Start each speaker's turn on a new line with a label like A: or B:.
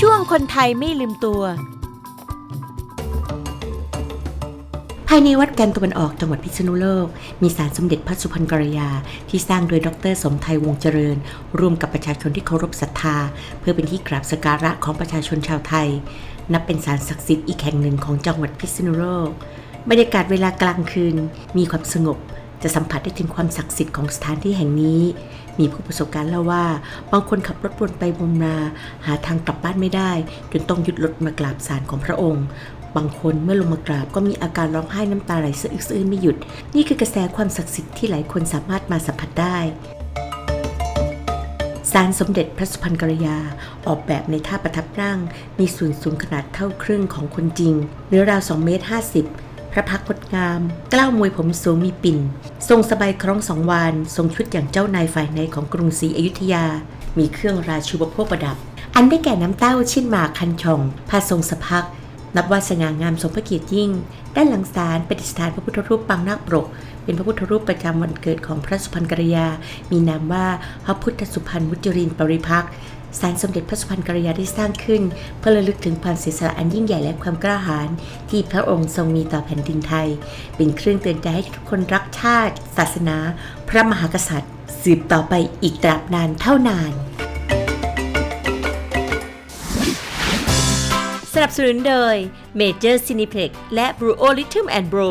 A: ช่วงคนไทยไม่ลืมตัว
B: ภายในวัดแกนตะวันออกจังหวัดพิษณุโลก มีศาลสมเด็จพระสุพรรณกรยา ที่สร้างโดยดรสมไทยวงเจริญ ร่วมกับประชาชนที่เคารพศรัทธา เพื่อเป็นที่กราบสกการะของประชาชนชาวไทย นับเป็นศาลศักดิ์สิทธิ์อีกแห่งหนึ่งของจังหวัดพิษณุโลกบรรยากาศเวลากลางคืนมีความสงบ จะสัมผัสได้ถึงความศักดิ์สิทธิ์ของสถานที่แห่งนี้ มีผู้ประสบการณ์เล่าว่า บางคนขับรถวนไปวนมาหาทางกลับบ้านไม่ได้ จนต้องหยุดรถมากราบศาลของพระองค์บางคนเมื่อลงมากราบก็มีอาการร้องไห้น้ำตาไหลสะอึกสะอื้นไม่หยุด นี่คือกระแสความศักดิ์สิทธิ์ที่หลายคนสามารถมาสัมผัสได้ศาลสมเด็จพระสุพรรณกรยา ออกแบบในท่าประทับนั่งมีส่วนสูงขนาดเท่าครึ่งของคนจริง เนื้อราว 2 เมตร 50 พระพักตร์งดงาม กล้าวมวยผมสูงมีปิ่น ทรงสบายคล้องสองวาน ทรงชุดอย่างเจ้านายฝ่ายในของกรุงศรีอยุธยา มีเครื่องราชูปโภคประดับ อันได้แก่น้ำเต้าชิ้นหมากคันช่องผ้าทรงสะพัก นับว่าสง่างามสมพระเกียรติยิ่ง ด้านหลังศาลประดิษฐานพระพุทธรูปปางนาคปรก เป็นพระพุทธรูปประจำวันเกิดของพระสุพรรณกัลยา มีนามว่าพระพุทธสุพรรณมุจรินปริพักษ์ ศาลสมเด็จพระสุพรรณกัลยาได้สร้างขึ้น เพื่อระลึกถึงความเสียสละอันยิ่งใหญ่และความกล้าหาญที่พระองค์ทรงมีต่อแผ่นดินไทย เป็นเครื่องเตือนใจให้ทุกคนรักชาติ ศาสนา พระมหากษัตริย์ สืบต่อไปอีกตราบนานเท่านาน
A: สนับสนุนโดย Major Cineplex และ Bro Rhythm and Bro